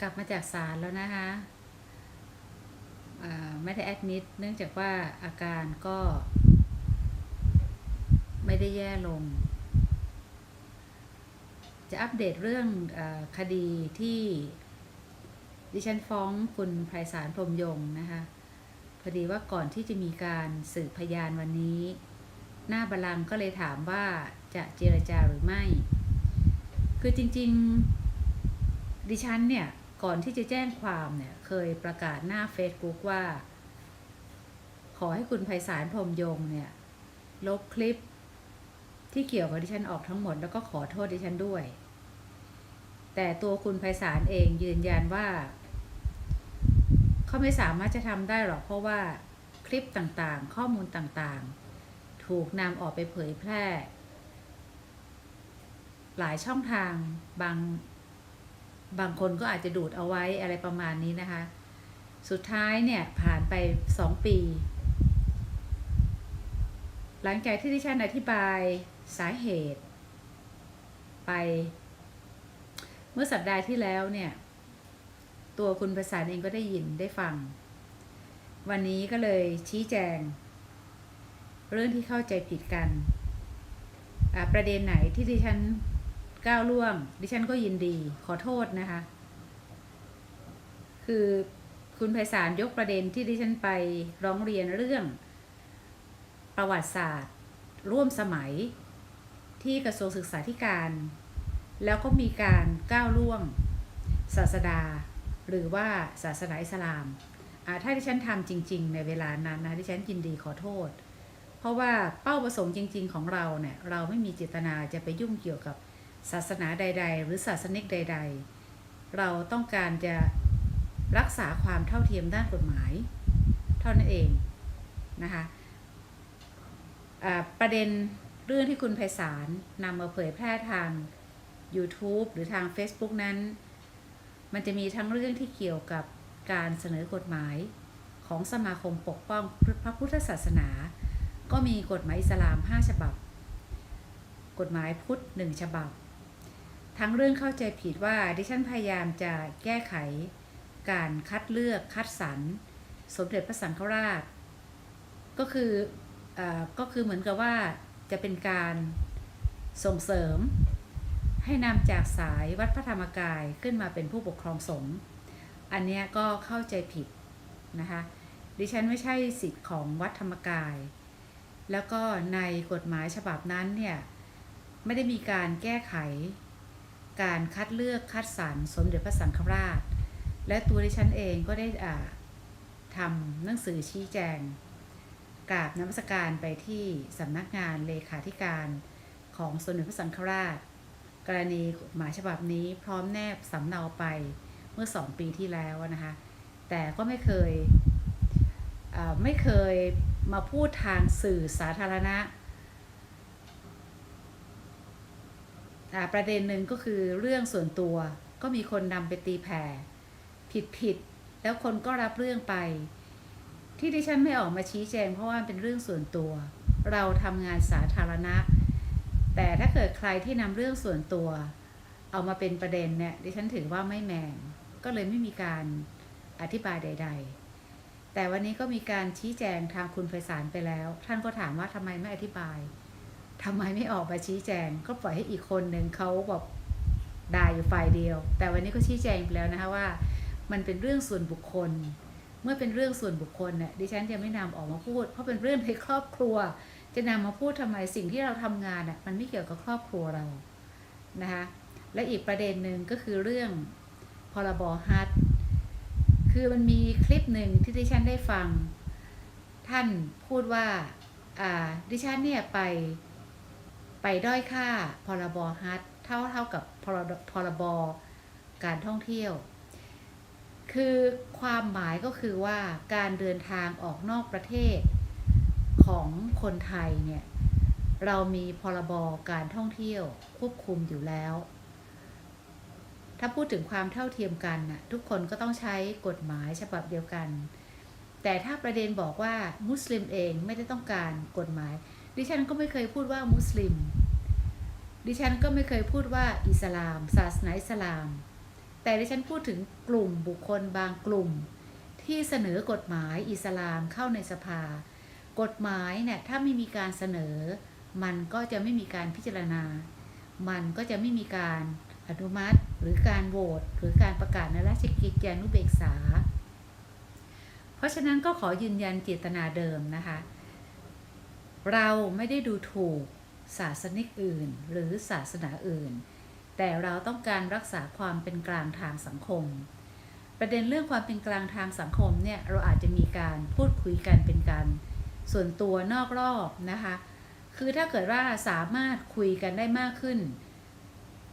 กลับมาจากศาลแล้วนะคะไม่ได้แอดมิดเนื่องจากว่าอาการก็ ไม่ได้แย่ลง จะอัปเดตเรื่องอคดีที่ดิฉันฟ้องคุณไพศาลพรมยงนะคะพอดีว่าก่อนที่จะมีการสืบพยานวันนี้ หน้าบัลลังก็เลยถามว่าจะเจรจาหรือไม่ คือจริง ๆ ดิฉันเนี่ย ก่อนที่จะแจ้งความเนี่ยเคยประกาศหน้า Facebook ว่า ขอให้คุณไพศาลพรมยงเนี่ยลบคลิปที่เกี่ยวกับดิฉันออกทั้งหมด แล้วก็ขอโทษดิฉันด้วย แต่ตัวคุณไพศาลเองยืนยันว่าเขาไม่สามารถจะทำได้หรอกเพราะว่าคลิปต่างๆ ข้อมูลต่างๆ ถูกนำออกไปเผยแพร่ หลายช่องทางบาง บางคนก็อาจจะดูดเอาไว้อะไรประมาณนี้นะคะ สุดท้ายเนี่ยผ่านไปสองปี หลังจากที่ดิฉันอธิบายสาเหตุ ไป เมื่อสัปดาห์ที่แล้วเนี่ย ตัวคุณประสานเองก็ได้ยินได้ฟัง วันนี้ก็เลยชี้แจง เรื่องที่เข้าใจผิดกัน ประเด็นไหนที่ดิฉัน ก้าวล่วง ดิฉันก็ยินดีขอโทษนะคะ คือคุณไพศาลยกประเด็นที่ดิฉันไปร้องเรียนเรื่อง ประวัติศาสตร์ ร่วมสมัยที่กระทรวงศึกษาธิการ แล้วก็มีการก้าวล่วง ศาสดา หรือว่าศาสนาอิสลามถ้าดิฉันทำจริง ๆ ในเวลานั้นนะดิฉันยินดีขอโทษ เพราะว่าเป้าประสงค์จริง ๆ ของเราเนี่ยเราไม่มีเจตนาจะไปยุ่งเกี่ยวกับ ศาสนาใด ๆ หรือศาสนิกใด ๆ เราต้องการจะรักษาความเท่าเทียมด้านกฎหมาย เท่านั้นเองนะคะอ่าประเด็นเรื่องที่คุณไพศาลนำมาเผยแพร่ทาง YouTube หรือทาง Facebook นั้น มันจะมีทั้งเรื่องที่เกี่ยวกับการเสนอกฎหมายของสมาคมปกป้องพระพุทธศาสนา ก็มีกฎหมายอิสลาม 5 ฉบับ กฎหมายพุทธ 1 ฉบับ ทั้งเรื่องเข้าใจผิดว่าดิฉันพยายามจะแก้ไข การคัดเลือกคัดสรรสมเด็จพระสังฆราช ก็คืออก็คือเหมือนกับว่าจะเป็นการส่งเสริม ให้นำจากสายวัดพระธรรมกายขึ้นมาเป็นผู้ปกครองสงฆ์อันนี้ก็เข้าใจผิดนะคะดิฉันไม่ใช่สิทธิ์ของวัดธรรมกาย แล้วก็ในกฎหมายฉบับนั้นเนี่ย ไม่ได้มีการแก้ไข การคัดเลือกคัดสรรสมเด็จพระสังฆราช และตัวดิฉันเองก็ได้อ่าทำหนังสือชี้แจงกราบน้ำมศการไปที่สำนักงานเลขาธิการของสมเด็จพระสังฆราช กรณีกฎหมายฉบับนี้พร้อมแนบสำเนาไปเมื่อสองปีที่แล้วนะคะ แต่ก็ไม่เคยไม่เคยมาพูดทางสื่อสาธารณะอ่า ประเด็นหนึ่งก็คือเรื่องส่วนตัวก็มีคนนำไปตีแผ่ ผิดผิดแล้วคนก็รับเรื่องไป ที่ดิฉันไม่ออกมาชี้แจงเพราะว่าเป็นเรื่องส่วนตัว เราทำงานสาธารณะ แต่ถ้าเกิดใครที่นำเรื่องส่วนตัว เอามาเป็นประเด็นเนี่ยดิฉันถือว่าไม่แมนก็เลยไม่มีการอธิบายใด ๆ แต่วันนี้ก็มีการชี้แจงทางคุณไพศาลไปแล้ว ท่านก็ถามว่าทำไมไม่อธิบาย ทำไมไม่ออกมาชี้แจง ก็ปล่อยให้อีกคนหนึ่งเขาแบบด่าอยู่ฝ่ายเดียว แต่วันนี้ก็ชี้แจงไปแล้วนะคะว่า มันเป็นเรื่องส่วนบุคคล เมื่อเป็นเรื่องส่วนบุคคลเนี่ยดิฉันจะไม่นำออกมาพูด เพราะเป็นเรื่องในครอบครัว จะนำมาพูดทำไมสิ่งที่เราทำงานอะมันไม่เกี่ยวกับครอบครัวเรานะคะและอีกประเด็นหนึ่งก็คือเรื่องพรบฮัทคือมันมีคลิปหนึ่งที่ดิฉันได้ฟัง ท่านพูดว่าดิฉันเนี่ยไป ไปด้อยค่าพรบฮัทเท่าเท่ากับพรพรบการท่องเที่ยว คือความหมายก็คือว่าการเดินทางออกนอกประเทศของคนไทยเนี่ยเรามีพรบการท่องเที่ยวควบคุมอยู่แล้ว ถ้าพูดถึงความเท่าเทียมกันน่ะทุกคนก็ต้องใช้กฎหมายฉบับเดียวกัน แต่ถ้าประเด็นบอกว่ามุสลิมเองไม่ได้ต้องการกฎหมาย ดิฉันก็ไม่เคยพูดว่ามุสลิม ดิฉันก็ไม่เคยพูดว่าอิสลาม ศาสนาอิสลาม แต่ดิฉันพูดถึงกลุ่มบุคคลบางกลุ่ม ที่เสนอกฎหมายอิสลามเข้าในสภา กฎหมายเนี่ยถ้าไม่มีการเสนอ มันก็จะไม่มีการพิจารณา มันก็จะไม่มีการอนุมัติหรือการโหวตหรือการประกาศในราชกิจจานุเบกษา เพราะฉะนั้นก็ขอยืนยันเจตนาเดิมนะคะ เราไม่ได้ดูถูกศาสนิกอื่นหรือศาสนาอื่น แต่เราต้องการรักษาความเป็นกลางทางสังคม ประเด็นเรื่องความเป็นกลางทางสังคมเนี่ยเราอาจจะมีการพูดคุยกันเป็นการส่วนตัวนอกรอบนะคะ คือถ้าเกิดว่าสามารถคุยกันได้มากขึ้น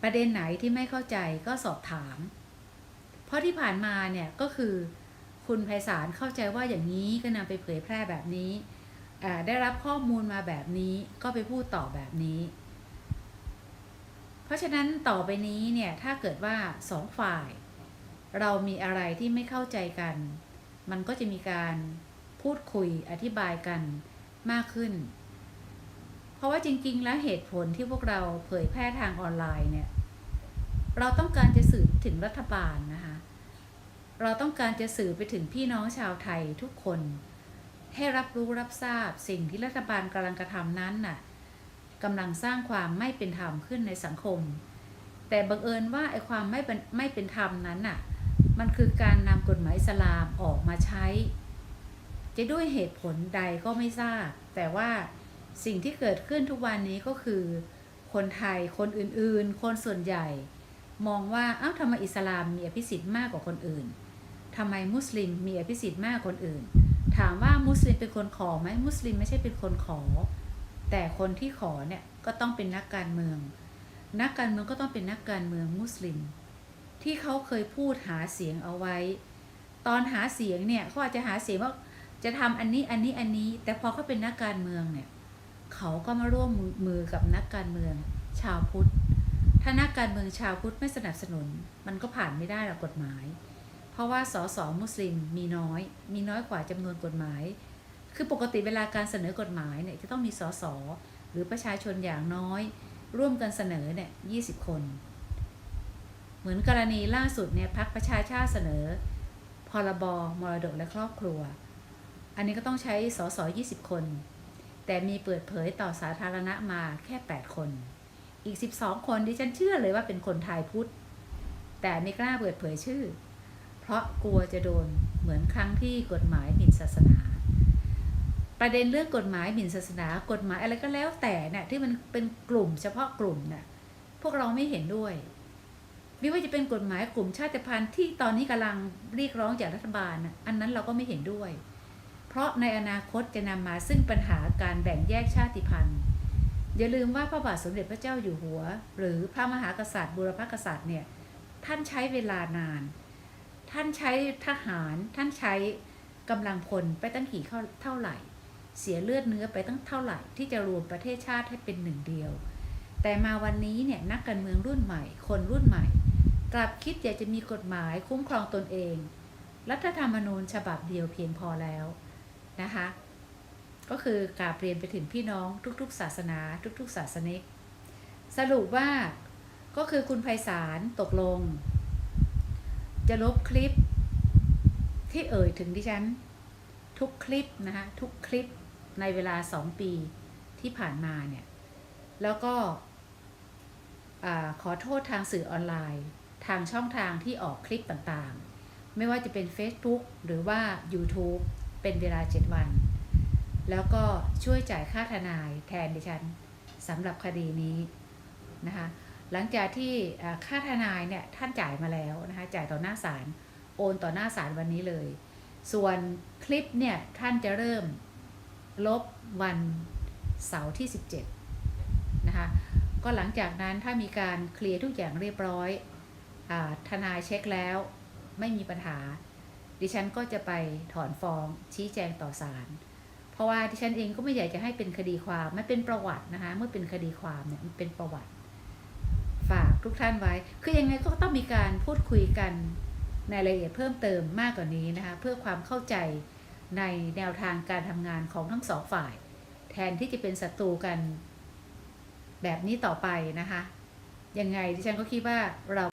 ประเด็นไหนที่ไม่เข้าใจก็สอบถาม เพราะที่ผ่านมาเนี่ยก็คือคุณไพศาลเข้าใจว่าอย่างนี้ก็นำไปเผยแพร่แบบนี้ ได้รับข้อมูลมาแบบนี้ก็ไปพูดต่อแบบนี้ เพราะฉะนั้นต่อไปนี้เนี่ยถ้าเกิดว่าสองฝ่าย เรามีอะไรที่ไม่เข้าใจกัน มันก็จะมีการพูดคุยอธิบายกันมากขึ้น เพราะว่าจริง ๆ แล้วเหตุผลที่พวกเราเผยแพร่ทางออนไลน์เนี่ยเราต้องการจะสื่อถึงรัฐบาลนะคะ เราต้องการจะสื่อไปถึงพี่น้องชาวไทยทุกคน ให้รับรู้รับทราบสิ่งที่รัฐบาลกำลังกระทำนั้นน่ะกำลังสร้างความไม่เป็นธรรมขึ้นในสังคม แต่บังเอิญว่าไอ้ความไม่เป็นไม่เป็นธรรมนั้นน่ะ มันคือการนำกฎหมายสลามออกมาใช้ จะด้วยเหตุผลใดก็ไม่ทราบ แต่ว่าสิ่งที่เกิดขึ้นทุกวันนี้ก็คือ คนไทยคนอื่นๆ คนส่วนใหญ่ มองว่าอ้าวทำไมอิสลามมีอภิสิทธิ์มากกว่าคนอื่นทำไมมุสลิมมีอภิสิทธิ์มากกว่าคนอื่น ถามว่ามุสลิมเป็นคนขอไหมมุสลิมไม่ใช่เป็นคนขอ แต่คนที่ขอเนี่ยก็ต้องเป็นนักการเมือง นักการเมืองก็ต้องเป็นนักการเมืองมุสลิม ที่เขาเคยพูดหาเสียงเอาไว้ ตอนหาเสียงเนี่ยเขาอาจจะหาเสียงว่าจะทำอันนี้อันนี้อันนี้ แต่พอเขาเป็นนักการเมืองเนี่ยเขาก็มาร่วมมือมือกับนักการเมืองชาวพุทธถ้านักการเมืองชาวพุทธไม่สนับสนุน มันก็ผ่านไม่ได้หรอกกฎหมาย เพราะว่าสสมุสลิมมีน้อย มีน้อยกว่าจำนวนกฎหมาย คือปกติเวลาการเสนอกฎหมายเนี่ยจะต้องมีสสหรือประชาชนอย่างน้อย ร่วมกันเสนอเนี่ยยีคน เหมือนกรณีล่าสุดเนี่ยพักประชาชาติเสนอพรบมรดกและครอบครัว อันนี้ก็ต้องใช้สส20 คน แต่มีเปิดเผยต่อสาธารณะมาแค่ 8 คน อีก 12 คนที่ฉันเชื่อเลยว่าเป็นคนไทยพุทธ แต่ไม่กล้าเปิดเผยชื่อ เพราะกลัวจะโดนเหมือนครั้งที่กฎหมายหมิ่นศาสนา ประเด็นเรื่องกฎหมายหมิ่นศาสนา กฎหมายอะไรก็แล้วแต่เนี่ยที่มันเป็นกลุ่มเฉพาะกลุ่มเนี่ยพวกเราไม่เห็นด้วย ไม่ว่าจะเป็นกฎหมายกลุ่มชาติพันธุ์ที่ตอนนี้กำลังเรียกร้องจากรัฐบาลอันนั้นเราก็ไม่เห็นด้วย เพราะในอนาคตจะนำมาซึ่งปัญหาการแบ่งแยกชาติพันธุ์อย่าลืมว่าพระบาทสมเด็จพระเจ้าอยู่หัว หรือพระมหากษัตริย์บุรพกษัตริย์เนี่ยท่านใช้เวลานาน ท่านใช้ทหารท่านใช้กำลังพลไปตั้งกี่เท่าไหร่ เสียเลือดเนื้อไปตั้งเท่าไหร่ ที่จะรวมประเทศชาติให้เป็นหนึ่งเดียว แต่มาวันนี้เนี่ยนักการเมืองรุ่นใหม่ คนรุ่นใหม่ กลับคิดอยากจะมีกฎหมายคุ้มครองตนเอง รัฐธรรมนูญฉบับเดียวเพียงพอแล้วนะคะก็คือกราบเรียนไปถึงพี่น้องทุกๆ ศาสนาทุกๆ ศาสนิก สรุปว่าก็คือคุณไพศาลตกลง จะลบคลิปที่เอ่ยถึงดิฉัน ทุกคลิปนะคะทุกคลิปในเวลาสองปีที่ผ่านมาเนี่ย แล้วก็ขอโทษทางสื่อออนไลน์ ทางช่องทางที่ออกคลิปต่างๆ ไม่ว่าจะเป็น Facebook หรือว่า YouTube เป็นเวลา 7 วัน แล้วก็ช่วยจ่ายค่าทนายแทนดิฉันสำหรับคดีนี้นะคะ หลังจากที่ค่าทนายเนี่ยท่านจ่ายมาแล้วนะคะจ่ายต่อหน้าศาลโอนต่อหน้าศาลวันนี้เลย ส่วนคลิปเนี่ยท่านจะเริ่มลบวันเสาร์ที่ 17นะคะก็หลังจากนั้นถ้ามีการเคลียร์ทุกอย่างเรียบร้อยอทนายเช็คแล้วไม่มีปัญหา ดิฉันก็จะไปถอนฟ้องชี้แจงต่อศาลเพราะว่าดิฉันเองก็ไม่อยากจะให้เป็นคดีความไม่เป็นประวัตินะคะเมื่อเป็นคดีความเนี่ยมันเป็นประวัติ ทุกท่านไว้ คือยังไงก็ต้องมีการพูดคุยกันในรายละเอียดเพิ่มเติมมากกว่านี้นะคะ เพื่อความเข้าใจในแนวทางการทำงานของทั้งสองฝ่าย แทนที่จะเป็นศัตรูกันแบบนี้ต่อไปนะคะ ยังไงดิฉันก็คิดว่าเรา